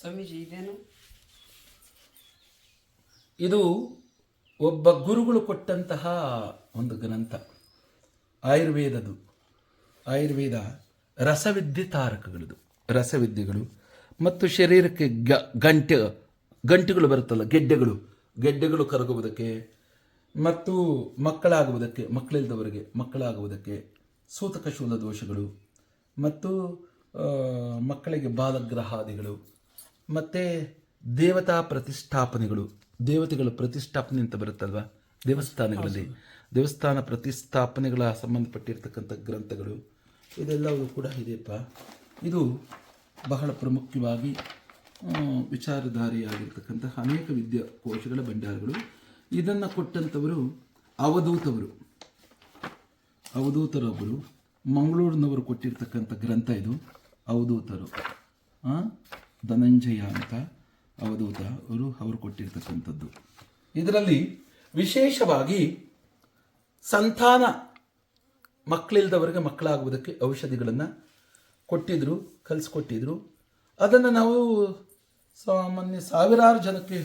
ಸ್ವಾಮೀಜಿ, ಇದೇನು? ಇದು ಒಬ್ಬ ಗುರುಗಳು ಕೊಟ್ಟಂತಹ ಒಂದು ಗ್ರಂಥ. ಆಯುರ್ವೇದದು ಆಯುರ್ವೇದ ರಸವಿದ್ಯೆ ತಾರಕಗಳದು ರಸವಿದ್ಯೆಗಳು ಮತ್ತು ಶರೀರಕ್ಕೆ ಗ, ಗಂಟೆ, ಗಂಟೆಗಳು ಬರುತ್ತಲ್ಲ, ಗೆಡ್ಡೆಗಳು. ಗೆಡ್ಡೆಗಳು ಕರಗುವುದಕ್ಕೆ ಮತ್ತು ಮಕ್ಕಳಾಗುವುದಕ್ಕೆ, ಮಕ್ಕಳಿಲ್ಲದವರಿಗೆ ಮಕ್ಕಳಾಗುವುದಕ್ಕೆ ಸೂತಕ ಶೂಲ ದೋಷಗಳು ಮತ್ತು ಮಕ್ಕಳಿಗೆ ಬಾಲಗ್ರಹಾದಿಗಳು. ಮತ್ತು ದೇವತಾ ಪ್ರತಿಷ್ಠಾಪನೆಗಳು, ದೇವತೆಗಳ ಪ್ರತಿಷ್ಠಾಪನೆ ಅಂತ ಬರುತ್ತಲ್ವಾ? ದೇವಸ್ಥಾನಗಳಲ್ಲಿ. ದೇವಸ್ಥಾನ ಪ್ರತಿಷ್ಠಾಪನೆಗಳ ಸಂಬಂಧಪಟ್ಟಿರ್ತಕ್ಕಂಥ ಗ್ರಂಥಗಳು ಇದೆಲ್ಲವೂ ಕೂಡ ಇದೆಯಪ್ಪ. ಇದು ಬಹಳ ಪ್ರಮುಖವಾಗಿ ವಿಚಾರಧಾರಿಯಾಗಿರ್ತಕ್ಕಂತಹ ಅನೇಕ ವಿದ್ಯಾಕೋಶಗಳ ಭಂಡಾರಗಳು. ಇದನ್ನು ಕೊಟ್ಟಂಥವರು ಅವಧೂತವರು. ಅವಧೂತರೊಬ್ಬರು ಮಂಗಳೂರಿನವರು ಕೊಟ್ಟಿರ್ತಕ್ಕಂಥ ಗ್ರಂಥ ಇದು. ಅವಧೂತರು. ಧನಂಜಯ ಅಂತ ಅವಧೂತ ಅವರು ಅವರು ಕೊಟ್ಟಿರ್ತಕ್ಕಂಥದ್ದು. ಇದರಲ್ಲಿ ವಿಶೇಷವಾಗಿ ಸಂತಾನ ಮಕ್ಕಳಿಲ್ದವರಿಗೆ ಮಕ್ಕಳಾಗುವುದಕ್ಕೆ ಔಷಧಿಗಳನ್ನು ಕೊಟ್ಟಿದ್ರು, ಕಲಿಸ್ಕೊಟ್ಟಿದ್ರು. ಅದನ್ನು ನಾವು ಸಾಮಾನ್ಯ ಸಾವಿರಾರು ಜನಕ್ಕೆ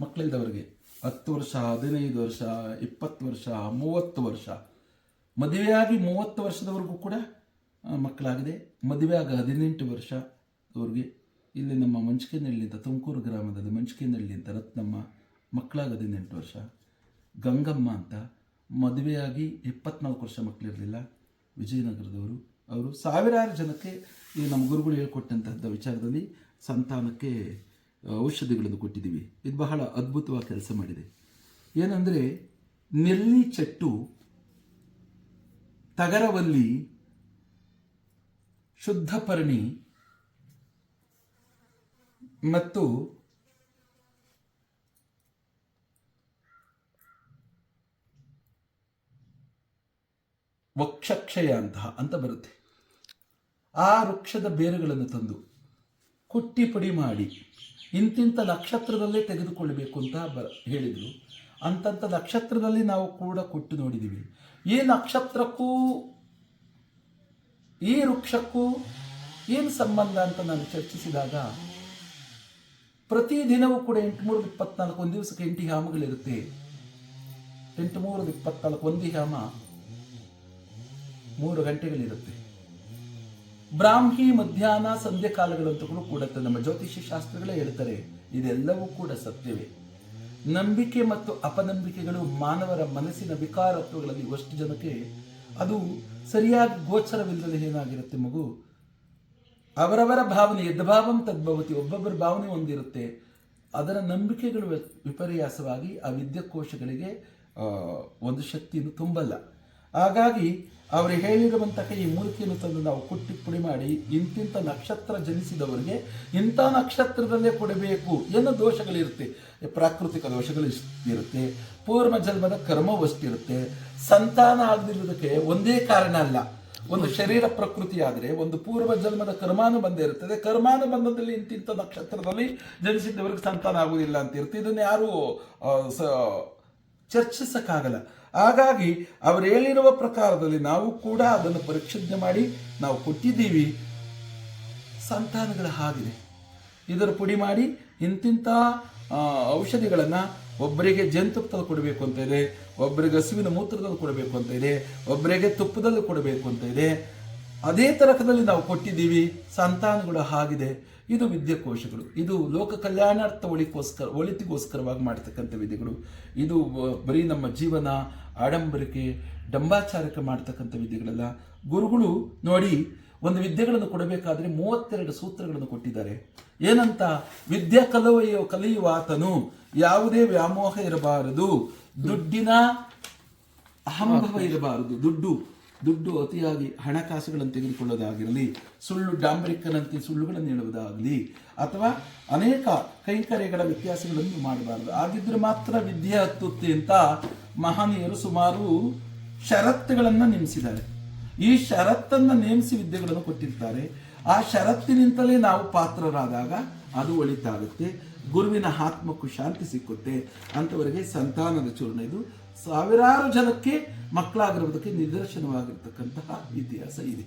ಮಕ್ಕಳಿಲ್ದವರಿಗೆ ಹತ್ತು ವರ್ಷ, ಹದಿನೈದು ವರ್ಷ, ಇಪ್ಪತ್ತು ವರ್ಷ, ಮೂವತ್ತು ವರ್ಷ, ಮದುವೆಯಾಗಿ ಮೂವತ್ತು ವರ್ಷದವರೆಗೂ ಕೂಡ ಮಕ್ಕಳಾಗಿದೆ. ಮದುವೆಯಾಗಿ ಹದಿನೆಂಟು ವರ್ಷದವ್ರಿಗೆ ಇಲ್ಲಿ ನಮ್ಮ ಮಂಚಿಕೆನಹಳ್ಳಿ ಅಂತ ತುಮಕೂರು ಗ್ರಾಮದಲ್ಲಿ ಮಂಚಿಕೆನಹಳ್ಳಿ ಅಂತ ರತ್ನಮ್ಮ ಮಕ್ಕಳಾಗಿ ಹದಿನೆಂಟು ವರ್ಷ. ಗಂಗಮ್ಮ ಅಂತ ಮದುವೆಯಾಗಿ ಇಪ್ಪತ್ನಾಲ್ಕು ವರ್ಷ ಮಕ್ಕಳಿರಲಿಲ್ಲ. ವಿಜಯನಗರದವರು, ಅವರು ಸಾವಿರಾರು ಜನಕ್ಕೆ ಈ ನಮ್ಮ ಗುರುಗಳು ಹೇಳ್ಕೊಟ್ಟಂತಹದ್ದು ವಿಚಾರದಲ್ಲಿ ಸಂತಾನಕ್ಕೆ ಔಷಧಿಗಳನ್ನು ಕೊಟ್ಟಿದ್ದೀವಿ. ಇದು ಬಹಳ ಅದ್ಭುತವಾಗಿ ಕೆಲಸ ಮಾಡಿದೆ. ಏನಂದರೆ, ನೆಲ್ಲಿ ಚಟ್ಟು, ತಗರವಲ್ಲಿ ಶುದ್ಧಪರ್ಣಿ ಮತ್ತು ವಕ್ಷಕ್ಷಯ ಅಂತಹ ಅಂತ ಬರುತ್ತೆ. ಆ ವೃಕ್ಷದ ಬೇರುಗಳನ್ನು ತಂದು ಕುಟ್ಟಿ ಪುಡಿ ಮಾಡಿ ಇಂತಿಂಥ ನಕ್ಷತ್ರದಲ್ಲೇ ತೆಗೆದುಕೊಳ್ಳಬೇಕು ಅಂತ ಬ ಹೇಳಿದರು. ಅಂತಂಥ ನಕ್ಷತ್ರದಲ್ಲಿ ನಾವು ಕೂಡ ಕೊಟ್ಟು ನೋಡಿದ್ದೀವಿ ಈ ನಕ್ಷತ್ರಕ್ಕೂ ಈ ವೃಕ್ಷಕ್ಕೂ ಏನು ಸಂಬಂಧ ಅಂತ ನಾನು ಚರ್ಚಿಸಿದಾಗ ಪ್ರತಿದಿನವೂ ಕೂಡ ಎಂಟು ಮೂರು ಇಪ್ಪತ್ನಾಲ್ಕು ಒಂದು ದಿವಸಕ್ಕೆ ಎಂಟು ಹ್ಯಾಮಗಳಿರುತ್ತೆ. ಮೂರು ಇಪ್ಪತ್ನಾಲ್ಕು ಒಂದು ಹ್ಯಾಮ ಮೂರು ಗಂಟೆಗಳಿರುತ್ತೆ. ಬ್ರಾಹ್ಮಿ, ಮಧ್ಯಾಹ್ನ ಸಂಧ್ಯಾ ಕಾಲಗಳಂತೂ ಕೂಡ ನಮ್ಮ ಜ್ಯೋತಿಷ್ಯ ಶಾಸ್ತ್ರಗಳೇ ಹೇಳ್ತಾರೆ, ಇದೆಲ್ಲವೂ ಕೂಡ ಸತ್ಯವೇ. ನಂಬಿಕೆ ಮತ್ತು ಅಪನಂಬಿಕೆಗಳು ಮಾನವರ ಮನಸ್ಸಿನ ವಿಕಾರತ್ವಗಳಲ್ಲಿ ಅಷ್ಟು ಜನಕ್ಕೆ ಅದು ಸರಿಯಾಗಿ ಗೋಚರವಿಲ್ಲದೆ ಏನಾಗಿರುತ್ತೆ ಮಗು? ಅವರವರ ಭಾವನೆ, ಯದ್ಭಾವಂ ತದ್ಭವತಿ, ಒಬ್ಬೊಬ್ಬರ ಭಾವನೆ ಒಂದಿರುತ್ತೆ ಅದರ ನಂಬಿಕೆಗಳು ವಿಪರ್ಯಾಸವಾಗಿ ಆ ವಿದ್ಯಾಕೋಶಗಳಿಗೆ ಒಂದು ಶಕ್ತಿಯನ್ನು ತುಂಬಲ್ಲ. ಹಾಗಾಗಿ ಅವರು ಹೇಳಿರುವಂತಹ ಈ ಮೂರ್ತಿಯನ್ನು ತಂದು ನಾವು ಕುಟ್ಟಿ ಪುಡಿ ಮಾಡಿ ಇಂತಿಂಥ ನಕ್ಷತ್ರ ಜನಿಸಿದವರಿಗೆ ಇಂಥ ನಕ್ಷತ್ರದಲ್ಲೇ ಕೊಡಬೇಕು ಎನ್ನೋ ದೋಷಗಳಿರುತ್ತೆ. ಪ್ರಾಕೃತಿಕ ದೋಷಗಳು ಇರುತ್ತೆ. ಪೂರ್ವ ಜನ್ಮದ ಕರ್ಮವಷ್ಟಿರುತ್ತೆ. ಸಂತಾನ ಆಗದಿರುವುದಕ್ಕೆ ಒಂದೇ ಕಾರಣ ಅಲ್ಲ. ಒಂದು ಶರೀರ ಪ್ರಕೃತಿ ಆದರೆ ಒಂದು ಪೂರ್ವ ಜನ್ಮದ ಕರ್ಮಾನುಬಂಧ ಇರುತ್ತದೆ. ಕರ್ಮಾನುಬಂಧದಲ್ಲಿ ಇಂತಿಂಥ ನಕ್ಷತ್ರದಲ್ಲಿ ಜನಿಸಿದ್ದವರಿಗೆ ಸಂತಾನ ಆಗುವುದಿಲ್ಲ ಅಂತ ಇರುತ್ತೆ. ಇದನ್ನು ಯಾರು ಸ- ಚರ್ಚಿಸಕ್ಕಾಗಲ್ಲ. ಹಾಗಾಗಿ ಅವರು ಹೇಳಿರುವ ಪ್ರಕಾರದಲ್ಲಿ ನಾವು ಕೂಡ ಅದನ್ನು ಪರಿಶುದ್ಧ ಮಾಡಿ ನಾವು ಕೊಟ್ಟಿದ್ದೀವಿ. ಸಂತಾನಗಳ ಹಾಗಿದೆ. ಇದರ ಪುಡಿ ಮಾಡಿ ಇಂತಿಂಥ ಔಷಧಿಗಳನ್ನು ಒಬ್ಬರಿಗೆ ಜೇನುತುಪ್ಪದಲ್ಲಿ ಕೊಡಬೇಕು ಅಂತ ಇದೆ, ಒಬ್ಬರಿಗೆ ಹಸುವಿನ ಮೂತ್ರದಲ್ಲಿ ಕೊಡಬೇಕು ಅಂತ ಇದೆ, ಒಬ್ಬರಿಗೆ ತುಪ್ಪದಲ್ಲಿ ಕೊಡಬೇಕು ಅಂತ ಇದೆ. ಅದೇ ತರಕದಲ್ಲಿ ನಾವು ಕೊಟ್ಟಿದ್ದೀವಿ, ಸಂತಾನಗಳು ಆಗಿದೆ. ಇದು ವಿದ್ಯಾಕೋಶಗಳು. ಇದು ಲೋಕ ಕಲ್ಯಾಣಾರ್ಥ ಒಳಿಕೋಸ್ಕರ, ಒಳಿತಿಗೋಸ್ಕರವಾಗಿ ಮಾಡ್ತಕ್ಕಂಥ ವಿದ್ಯೆಗಳು. ಇದು ಬರೀ ನಮ್ಮ ಜೀವನ ಆಡಂಬರಿಕೆ ಡಂಬಾಚಾರಕ್ಕೆ ಮಾಡ್ತಕ್ಕಂಥ ವಿದ್ಯೆಗಳಲ್ಲ. ಗುರುಗಳು ನೋಡಿ ಒಂದು ವಿದ್ಯೆಗಳನ್ನು ಕೊಡಬೇಕಾದ್ರೆ ಮೂವತ್ತೆರಡು ಸೂತ್ರಗಳನ್ನು ಕೊಟ್ಟಿದ್ದಾರೆ. ಏನಂತ? ವಿದ್ಯೆ ಕಲುವೆಯೋ ಕಲಿಯುವ ಆತನು ಯಾವುದೇ ವ್ಯಾಮೋಹ ಇರಬಾರದು. ದುಡ್ಡಿನ ಅಹಂಭವ ಇರಬಾರದು. ದುಡ್ಡು ದುಡ್ಡು ಅತಿಯಾಗಿ ಹಣಕಾಸುಗಳನ್ನು ತೆಗೆದುಕೊಳ್ಳೋದಾಗಿರಲಿ, ಸುಳ್ಳು ಡಾಂಬರಿಕನಂತೆ ಸುಳ್ಳುಗಳನ್ನು ಹೇಳುವುದಾಗಲಿ, ಅಥವಾ ಅನೇಕ ಕೈಕರ್ಯಗಳ ವ್ಯತ್ಯಾಸಗಳನ್ನು ಮಾಡಬಾರದು. ಆಗಿದ್ರೆ ಮಾತ್ರ ವಿದ್ಯೆ ಹತ್ತುತ್ತೆ ಅಂತ ಮಹನೀಯರು ಸುಮಾರು ಷರತ್ತುಗಳನ್ನು ನೇಮಿಸಿದ್ದಾರೆ ಈ ಷರತ್ತನ್ನು ನೇಮಿಸಿ ವಿದ್ಯೆಗಳನ್ನು ಕೊಟ್ಟಿರ್ತಾರೆ. ಆ ಷರತ್ತಿನಿಂದಲೇ ನಾವು ಪಾತ್ರರಾದಾಗ ಅದು ಒಳಿತಾಗುತ್ತೆ. ಗುರುವಿನ ಆತ್ಮಕ್ಕೂ ಶಾಂತಿ ಸಿಕ್ಕುತ್ತೆ. ಅಂತವರಿಗೆ ಸಂತಾನದ ಚೂರ್ಣ ಇದು. ಸಾವಿರಾರು ಜನಕ್ಕೆ ಮಕ್ಕಳಾಗಿರುವುದಕ್ಕೆ ನಿದರ್ಶನವಾಗಿರ್ತಕ್ಕಂತಹ ಇತಿಹಾಸ ಇದೆ.